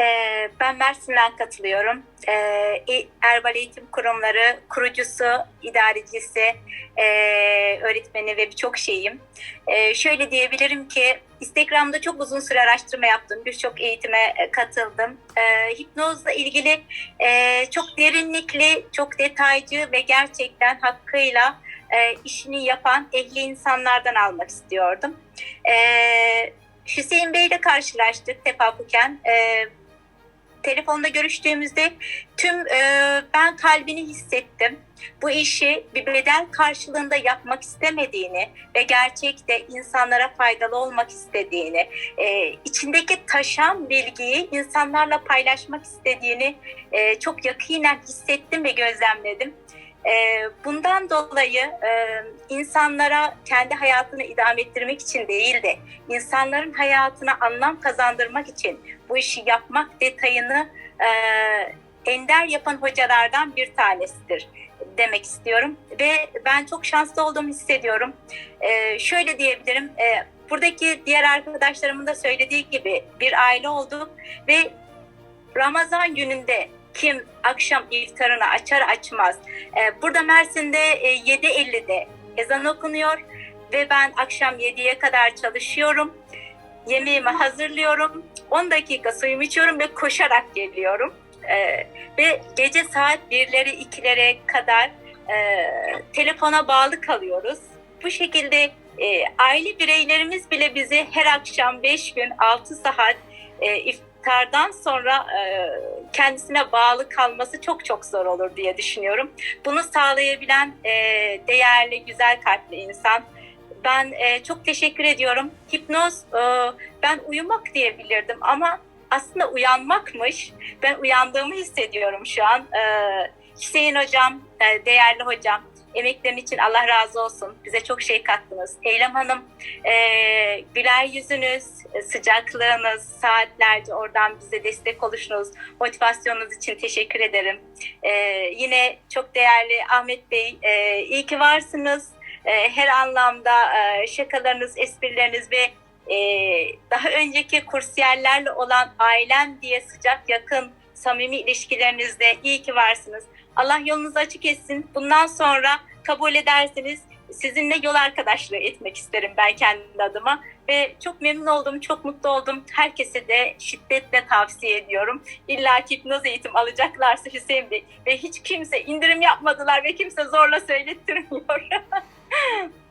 Ee, ben Mersin'den katılıyorum. Ee, Erbal Eğitim Kurumları kurucusu, idarecisi, e, öğretmeni ve birçok şeyim. Ee, şöyle diyebilirim ki Instagram'da çok uzun süre araştırma yaptım. Birçok eğitime e, katıldım. Ee, hipnozla ilgili e, çok derinlikli, çok detaycı ve gerçekten hakkıyla e, işini yapan ehli insanlardan almak istiyordum. Ee, Hüseyin Bey ile karşılaştık tefafuken. Ee, telefonda görüştüğümüzde tüm e, ben kalbini hissettim. Bu işi bir bedel karşılığında yapmak istemediğini ve gerçekte insanlara faydalı olmak istediğini, e, içindeki taşan bilgiyi insanlarla paylaşmak istediğini e, çok yakinen hissettim ve gözlemledim. E, bundan dolayı e, insanlara kendi hayatını idame ettirmek için değil de insanların hayatına anlam kazandırmak için bu işi yapmak detayını e, ender yapan hocalardan bir tanesidir demek istiyorum ve ben çok şanslı olduğumu hissediyorum. E, şöyle diyebilirim, e, buradaki diğer arkadaşlarımın da söylediği gibi bir aile olduk ve Ramazan gününde kim akşam iftarını açar açmaz. E, burada Mersin'de e, 7.50'de ezan okunuyor ve ben akşam 7'ye kadar çalışıyorum. Yemeğimi hazırlıyorum. 10 dakika suyumu içiyorum ve koşarak geliyorum. E, ve gece saat 1'lere 2'lere kadar e, telefona bağlı kalıyoruz. Bu şekilde e, aile bireylerimiz bile bizi her akşam 5 gün 6 saat e, iftardan sonra e, kendisine bağlı kalması çok çok zor olur diye düşünüyorum. Bunu sağlayabilen e, değerli, güzel kalpli insan. Ben e, çok teşekkür ediyorum. Hipnoz, ben uyumak diyebilirdim ama aslında uyanmakmış. Ben uyandığımı hissediyorum şu an. Hüseyin hocam, değerli hocam, emeklerin için Allah razı olsun. Bize çok şey kattınız. Eylem Hanım, e, güler yüzünüz, e, sıcaklığınız, saatlerce oradan bize destek oluşunuz, motivasyonunuz için teşekkür ederim. E, yine çok değerli Ahmet Bey, e, iyi ki varsınız. E, her anlamda e, şakalarınız, esprileriniz ve e, daha önceki kursiyerlerle olan ailem diye sıcak, yakın, samimi ilişkilerinizde iyi ki varsınız. Allah yolunuzu açık etsin. Bundan sonra kabul ederseniz sizinle yol arkadaşlığı etmek isterim ben kendi adıma. Ve çok memnun oldum, çok mutlu oldum. Herkese de şiddetle tavsiye ediyorum. İlla ki hipnoz eğitim alacaklarsa Hüseyin Bey ve hiç kimse indirim yapmadılar ve kimse zorla söylettirmiyor.